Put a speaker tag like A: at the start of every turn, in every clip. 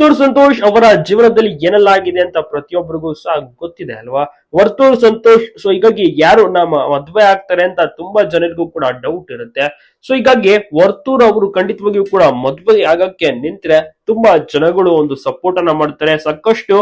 A: ವರ್ತೂರ್ ಸಂತೋಷ್ ಅವರ ಜೀವನದಲ್ಲಿ ಏನೆಲ್ಲ ಆಗಿದೆ ಅಂತ ಪ್ರತಿಯೊಬ್ಬರಿಗೂ ಸಹ ಗೊತ್ತಿದೆ ಅಲ್ವಾ? ವರ್ತೂರ್ ಸಂತೋಷ್ ಸೊ ಹೀಗಾಗಿ ಯಾರು ನಮ್ಮ ಮದ್ವೆ ಆಗ್ತಾರೆ ಅಂತ ತುಂಬಾ ಜನರಿಗೂ ಕೂಡ ಡೌಟ್ ಇರುತ್ತೆ. ಸೊ ಹೀಗಾಗಿ ವರ್ತೂರ್ ಅವರು ಖಂಡಿತವಾಗಿಯೂ ಕೂಡ ಮದ್ವೆ ಆಗಕ್ಕೆ ನಿಂತ್ರೆ ತುಂಬಾ ಜನಗಳು ಒಂದು ಸಪೋರ್ಟ್ ಅನ್ನ ಮಾಡ್ತಾರೆ. ಸಾಕಷ್ಟು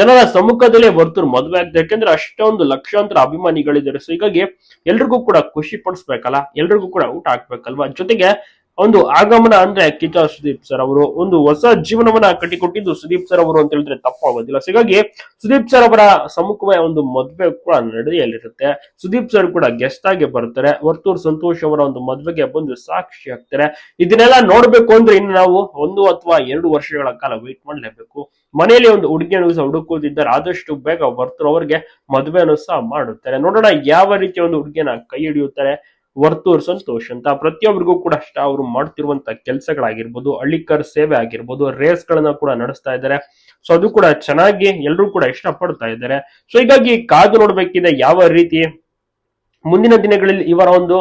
A: ಜನರ ಸಮ್ಮುಖದಲ್ಲೇ ವರ್ತೂರ್ ಮದ್ವೆ ಆಗ್ತದೆ ಯಾಕಂದ್ರೆ ಅಷ್ಟೊಂದು ಲಕ್ಷಾಂತರ ಅಭಿಮಾನಿಗಳಿದ್ದಾರೆ. ಸೊ ಹೀಗಾಗಿ ಎಲ್ರಿಗೂ ಕೂಡ ಖುಷಿ ಪಡಿಸ್ಬೇಕಲ್ಲ? ಎಲ್ರಿಗೂ ಕೂಡ ಊಟ ಹಾಕ್ಬೇಕಲ್ವಾ? ಜೊತೆಗೆ ಒಂದು ಆಗಮನ ಅಂದ್ರೆ ಕಿಚ್ಚ ಸುದೀಪ್ ಸರ್ ಅವರು, ಒಂದು ಹೊಸ ಜೀವನವನ್ನ ಕಟ್ಟಿಕೊಟ್ಟಿದ್ದು ಸುದೀಪ್ ಸರ್ ಅವರು ಅಂತ ಹೇಳಿದ್ರೆ ತಪ್ಪಾಗೋದಿಲ್ಲ ಸಿಗಾಗಿ ಸುದೀಪ್ ಸರ್ ಅವರ ಸಮ್ಮುಖವೇ ಒಂದು ಮದ್ವೆ ಕೂಡ ನಡೆಯಲಿರುತ್ತೆ. ಸುದೀಪ್ ಸರ್ ಕೂಡ ಗೆಸ್ಟ್ ಆಗಿ ಬರ್ತಾರೆ. ವರ್ತೂರ್ ಸಂತೋಷ್ ಅವರ ಒಂದು ಮದ್ವೆಗೆ ಬಂದು ಸಾಕ್ಷಿ ಆಗ್ತಾರೆ. ಇದನ್ನೆಲ್ಲ ನೋಡ್ಬೇಕು ಅಂದ್ರೆ ಇನ್ನು ನಾವು ಒಂದು ಅಥವಾ ಎರಡು ವರ್ಷಗಳ ಕಾಲ ವೇಟ್ ಮಾಡಲೇಬೇಕು. ಮನೆಯಲ್ಲಿ ಒಂದು ಹುಡುಗಿಯನ್ನು ಸಹ ಹುಡುಕೋದಿದ್ದಾರೆ ಆದಷ್ಟು ಬೇಗ ವರ್ತೂರ್ ಅವರಿಗೆ ಮದುವೆಯನ್ನು ಸಹ ಮಾಡುತ್ತಾರೆ. ನೋಡೋಣ ಯಾವ ರೀತಿಯ ಒಂದು ಹುಡುಗಿಯನ್ನ ಕೈ ಹಿಡಿಯುತ್ತಾರೆ. ವರ್ತೂರ್ ಸಂತೋಷ್ ಅಂತ ಪ್ರತಿಯೊಬ್ಬರಿಗೂ ಕೂಡ ಅಷ್ಟ ಅವರು ಮಾಡ್ತಿರುವಂತ ಕೆಲಸಗಳಾಗಿರ್ಬೋದು, ಹಳ್ಳಿಕರ್ ಸೇವೆ ಆಗಿರ್ಬೋದು ರೇಸ್ ಗಳನ್ನ ಕೂಡ ನಡೆಸ್ತಾ ಇದ್ದಾರೆ. ಸೊ ಅದು ಕೂಡ ಚೆನ್ನಾಗಿ ಎಲ್ಲರೂ ಕೂಡ ಇಷ್ಟಪಡ್ತಾ ಇದ್ದಾರೆ. ಸೊ ಹೀಗಾಗಿ ಕಾದು ನೋಡ್ಬೇಕಿದೆ ಯಾವ ರೀತಿ ಮುಂದಿನ ದಿನಗಳಲ್ಲಿ ಇವರ ಒಂದು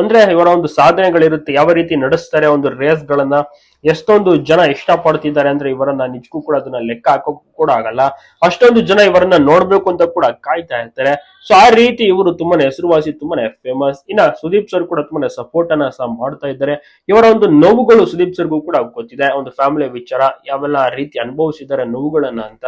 A: ಅಂದ್ರೆ ಇವರ ಒಂದು ಸಾಧನೆಗಳಿರುತ್ತೆ, ಯಾವ ರೀತಿ ನಡೆಸ್ತಾರೆ, ಒಂದು ರೇಸ್ ಗಳನ್ನ ಎಷ್ಟೊಂದು ಜನ ಇಷ್ಟಪಡ್ತಿದ್ದಾರೆ ಅಂದ್ರೆ ಇವರನ್ನ ನಿಜಕ್ಕೂ ಕೂಡ ಅದನ್ನ ಲೆಕ್ಕ ಹಾಕೋಕ್ ಕೂಡ ಆಗಲ್ಲ. ಅಷ್ಟೊಂದು ಜನ ಇವರನ್ನ ನೋಡ್ಬೇಕು ಅಂತ ಕೂಡ ಕಾಯ್ತಾ ಇರ್ತಾರೆ. ಸೊ ಆ ರೀತಿ ಇವರು ತುಂಬಾನೇ ಹೆಸರುವಾಸಿ, ತುಂಬಾನೇ ಫೇಮಸ್ ಇನ್ನ ಸುದೀಪ್ ಸರ್ ಕೂಡ ತುಂಬಾನೇ ಸಪೋರ್ಟ್ ಅನ್ನ ಸಹ ಮಾಡ್ತಾ ಇದ್ದಾರೆ. ಇವರ ಒಂದು ನೋವುಗಳು ಸುದೀಪ್ ಸರ್ಗೂ ಕೂಡ ಗೊತ್ತಿದೆ. ಒಂದು ಫ್ಯಾಮಿಲಿ ವಿಚಾರ, ಯಾವೆಲ್ಲ ರೀತಿ ಅನುಭವಿಸಿದ್ದಾರೆ ನೋವುಗಳನ್ನ ಅಂತ.